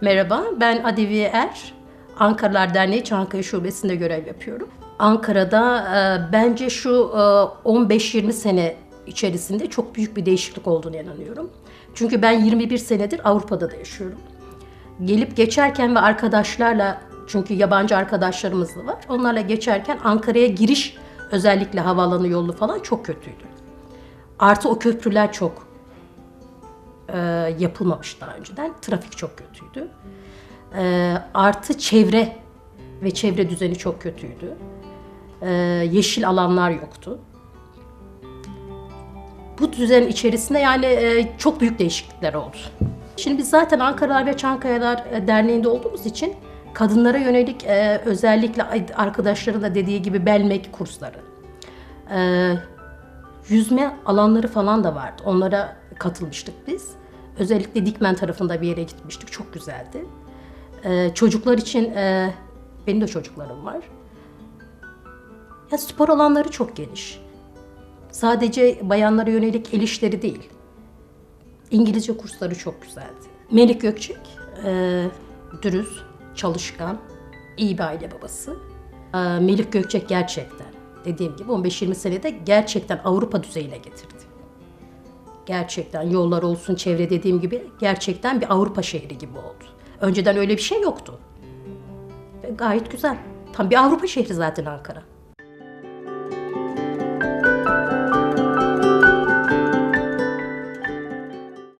Merhaba, ben Adeviye Er. Ankaralar Derneği Çankaya Şubesi'nde görev yapıyorum. Ankara'da e, bence şu e, 15-20 sene içerisinde çok büyük bir değişiklik olduğunu inanıyorum. Çünkü ben 21 senedir Avrupa'da da yaşıyorum. Gelip geçerken ve arkadaşlarla, çünkü yabancı arkadaşlarımız da var, onlarla geçerken Ankara'ya giriş özellikle havaalanı yolu falan çok kötüydü. Artı o köprüler çok e, yapılmamış daha önceden. Trafik çok kötüydü. E, artı çevre ve çevre düzeni çok kötüydü. E, yeşil alanlar yoktu. Bu düzen içerisinde yani e, çok büyük değişiklikler oldu. Şimdi biz zaten Ankaralar ve Çankayalar e, Derneği'nde olduğumuz için kadınlara yönelik e, özellikle arkadaşların da dediği gibi belmek kursları, e, yüzme alanları falan da vardı. Onlara katılmıştık biz. Özellikle Dikmen tarafında bir yere gitmiştik. Çok güzeldi. Ee, çocuklar için, e, benim de çocuklarım var. Ya spor alanları çok geniş. Sadece bayanlara yönelik el işleri değil. İngilizce kursları çok güzeldi. Melik Gökçek, e, dürüst, çalışkan, iyi bir aile babası. E, Melik Gökçek gerçekten, dediğim gibi 15-20 senede gerçekten Avrupa düzeyine getirdi. Gerçekten yollar olsun, çevre dediğim gibi gerçekten bir Avrupa şehri gibi oldu. Önceden öyle bir şey yoktu. Ve gayet güzel. Tam bir Avrupa şehri zaten Ankara.